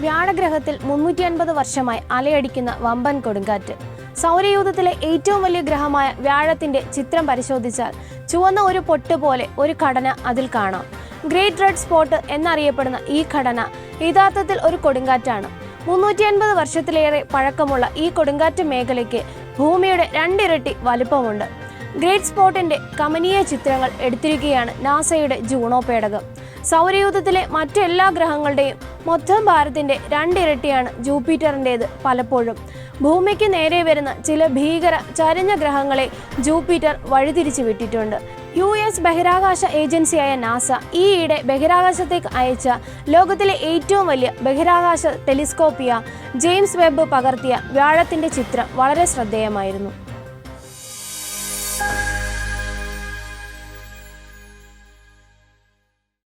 വ്യാഴഗ്രഹത്തിൽ മുന്നൂറ്റി അൻപത് വർഷമായി അലയടിക്കുന്ന വമ്പൻ കൊടുങ്കാറ്റ്. സൗരയൂഥത്തിലെ ഏറ്റവും വലിയ ഗ്രഹമായ വ്യാഴത്തിന്റെ ചിത്രം പരിശോധിച്ചാൽ ചുവന്ന ഒരു പൊട്ട് പോലെ ഒരു ഘടന അതിൽ കാണാം. ഗ്രേറ്റ് റെഡ് സ്പോട്ട് എന്നറിയപ്പെടുന്ന ഈ ഘടന യഥാർത്ഥത്തിൽ ഒരു കൊടുങ്കാറ്റാണ്. മുന്നൂറ്റി അൻപത് വർഷത്തിലേറെ പഴക്കമുള്ള ഈ കൊടുങ്കാറ്റ് മേഖലയ്ക്ക് ഭൂമിയുടെ രണ്ടിരട്ടി വലുപ്പമുണ്ട്. ഗ്രേറ്റ് സ്പോട്ടിന്റെ കമനീയ ചിത്രങ്ങൾ എടുത്തിരിക്കുകയാണ് നാസയുടെ ജൂണോ പേടകം സൗരയൂഥത്തിലെ മറ്റെല്ലാ ഗ്രഹങ്ങളുടെയും മൊത്തം ഭാരത്തിന്റെ രണ്ടിരട്ടിയാണ് ജൂപ്പിറ്ററിന്റേത് പലപ്പോഴും. ഭൂമിക്ക് നേരെ വരുന്ന ചില ഭീകര ചരിഞ്ഞ ഗ്രഹങ്ങളെ ജൂപ്പിറ്റർ വഴിതിരിച്ചു വിട്ടിട്ടുണ്ട്. യു എസ് ബഹിരാകാശ ഏജൻസിയായ നാസ ഈയിടെ ബഹിരാകാശത്തേക്ക് അയച്ച ലോകത്തിലെ ഏറ്റവും വലിയ ബഹിരാകാശ ടെലിസ്കോപ്പിയ ജെയിംസ് വെബ് പകർത്തിയ വ്യാഴത്തിന്റെ ചിത്രം വളരെ ശ്രദ്ധേയമായിരുന്നു.